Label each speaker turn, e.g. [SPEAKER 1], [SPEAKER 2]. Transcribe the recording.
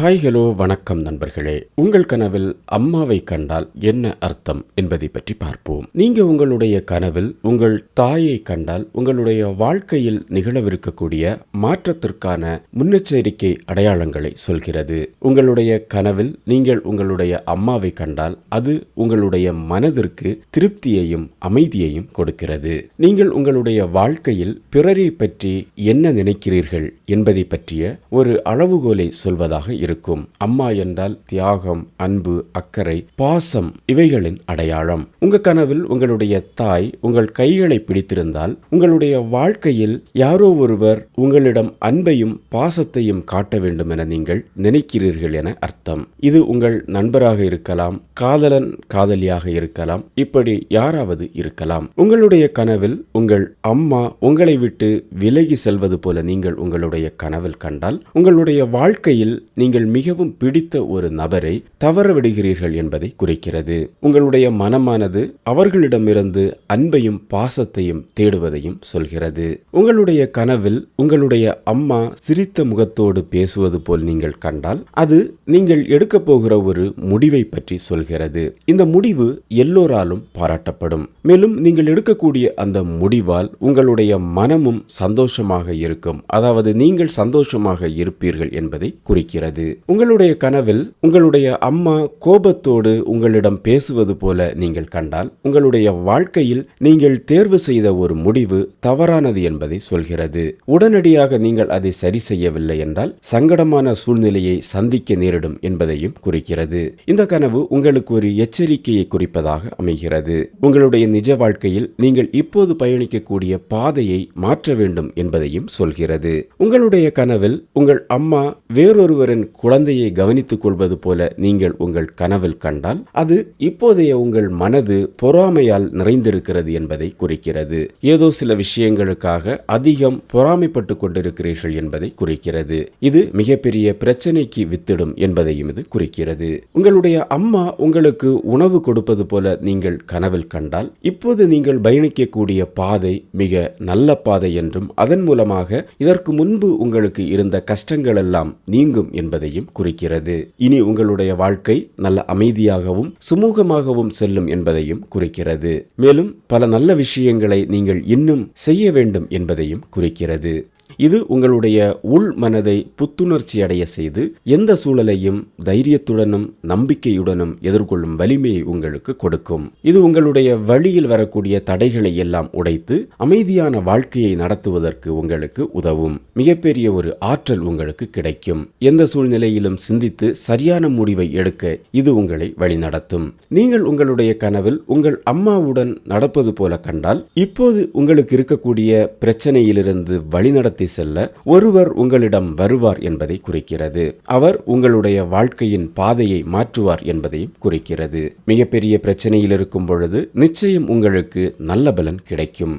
[SPEAKER 1] Hi hello வணக்கம் நண்பர்களே. உங்கள் கனவில் அம்மாவை கண்டால் என்ன அர்த்தம் என்பதை பற்றி பார்ப்போம். நீங்க உங்களுடைய கனவில் உங்கள் தாயை கண்டால் உங்களுடைய வாழ்க்கையில் நிகழவிருக்கக்கூடிய மாற்றத்திற்கான முன்னெச்சரிக்கை அடையாளங்களை சொல்கிறது. உங்களுடைய கனவில் நீங்கள் உங்களுடைய அம்மாவை கண்டால் அது உங்களுடைய மனதிற்கு திருப்தியையும் அமைதியையும் கொடுக்கிறது. நீங்கள் உங்களுடைய வாழ்க்கையில் பிறரை பற்றி என்ன நினைக்கிறீர்கள் என்பதை பற்றிய ஒரு அளவுகோலை சொல்வதாக இருக்கும் அம்மா என்றால் தியாகம் அன்பு அக்கறை பாசம் இவைகளின் அடையாளம். உங்க கனவில் உங்களுடைய தாய் உங்கள் கைகளை பிடித்திருந்தால் உங்களுடைய வாழ்க்கையில் யாரோ ஒருவர் உங்களிடம் அன்பையும் பாசத்தையும் காட்ட வேண்டும் என நீங்கள் நினைக்கிறீர்கள் என அர்த்தம். இது உங்கள் நண்பராக இருக்கலாம் காதலன் காதலியாக இருக்கலாம் இப்படி யாராவது இருக்கலாம். உங்களுடைய கனவில் உங்கள் அம்மா உங்களை விட்டு விலகி செல்வது போல நீங்கள் உங்களுடைய கனவில் கண்டால் உங்களுடைய வாழ்க்கையில் நீங்கள் மிகவும் பிடித்த ஒரு நபரை தவறவிடுகிறீர்கள் என்பதை குறிக்கிறது. உங்களுடைய மனமானது அவர்களிடமிருந்து அன்பையும் பாசத்தையும் தேடுவதையும் சொல்கிறது. உங்களுடைய கனவில் உங்களுடைய அம்மா சிரித்த முகத்தோடு பேசுவது போல் நீங்கள் கண்டால் அது நீங்கள் எடுக்க போகிற ஒரு முடிவை பற்றி சொல்கிறது. இந்த முடிவு எல்லோராலும் பாராட்டப்படும். மேலும் நீங்கள் எடுக்கக்கூடிய அந்த முடிவால் உங்களுடைய மனமும் சந்தோஷமாக இருக்கும். அதாவது நீங்கள் சந்தோஷமாக இருப்பீர்கள் என்பதை குறிக்கிறது. உங்களுடைய கனவில் உங்களுடைய அம்மா கோபத்தோடு உங்களிடம் பேசுவது போல நீங்கள் கண்டால் உங்களுடைய வாழ்க்கையில் நீங்கள் தேர்வு செய்த ஒரு முடிவு தவறானது என்பதை சொல்கிறது. உடனடியாக நீங்கள் அதை சரி செய்யவில்லை என்றால் சங்கடமான சூழ்நிலையை சந்திக்க நேரிடும் என்பதையும் குறிக்கிறது. இந்த கனவு உங்களுக்கு ஒரு எச்சரிக்கையை குறிப்பதாக அமைகிறது. உங்களுடைய நிஜ வாழ்க்கையில் நீங்கள் இப்போது பயணிக்கக்கூடிய பாதையை மாற்ற வேண்டும் என்பதையும் சொல்கிறது. உங்களுடைய கனவில் உங்கள் அம்மா வேறொருவரின் குழந்தையை கவனித்துக் கொள்வது போல நீங்கள் உங்கள் கனவில் கண்டால் அது இப்போதைய உங்கள் மனது பொறாமையால் நிறைந்திருக்கிறது என்பதை குறிக்கிறது. ஏதோ சில விஷயங்களுக்காக அதிகம் பொறாமைப்பட்டு கொண்டிருக்கிறீர்கள் என்பதை குறிக்கிறது. இது மிகப்பெரிய பிரச்சனைக்கு வித்திடும் என்பதையும் இது குறிக்கிறது. உங்களுடைய அம்மா உங்களுக்கு உணவு கொடுப்பது போல நீங்கள் கனவில் கண்டால் இப்போது நீங்கள் பயணிக்கக்கூடிய பாதை மிக நல்ல பாதை என்றும் அதன் மூலமாக இதற்கு முன்பு உங்களுக்கு இருந்த கஷ்டங்கள் எல்லாம் நீங்கும் என்பதையும் குறிக்கிறது. இனி உங்களுடைய வாழ்க்கை நல்ல அமைதியாகவும் சுமூகமாகவும் செல்லும் என்பதையும் குறிக்கிறது. மேலும் பல நல்ல விஷயங்களை நீங்கள் இன்னும் செய்ய வேண்டும் என்பதையும் குறிக்கிறது. இது உங்களுடைய உள் மனதை புத்துணர்ச்சி அடைய செய்து எந்த சூழலையும் தைரியத்துடனும் நம்பிக்கையுடனும் எதிர்கொள்ளும் வலிமையை உங்களுக்கு கொடுக்கும். இது உங்களுடைய வழியில் வரக்கூடிய தடைகளை எல்லாம் உடைத்து அமைதியான வாழ்க்கையை நடத்துவதற்கு உங்களுக்கு உதவும். மிகப்பெரிய ஒரு ஆற்றல் உங்களுக்கு கிடைக்கும். எந்த சூழ்நிலையிலும் சிந்தித்து சரியான முடிவை எடுக்க இது உங்களை வழிநடத்தும். நீங்கள் உங்களுடைய கனவில் உங்கள் அம்மாவுடன் நடப்பது போல கண்டால் இப்போது உங்களுக்கு இருக்கக்கூடிய பிரச்சனையிலிருந்து வழிநடத்தி செல்ல ஒருவர் உங்களிடம் வருவார் என்பதை குறிக்கிறது. அவர் உங்களுடைய வாழ்க்கையின் பாதையை மாற்றுவார் என்பதையும் குறிக்கிறது. மிகப்பெரிய பிரச்சனையில் இருக்கும் பொழுது நிச்சயம் உங்களுக்கு நல்ல பலன் கிடைக்கும்.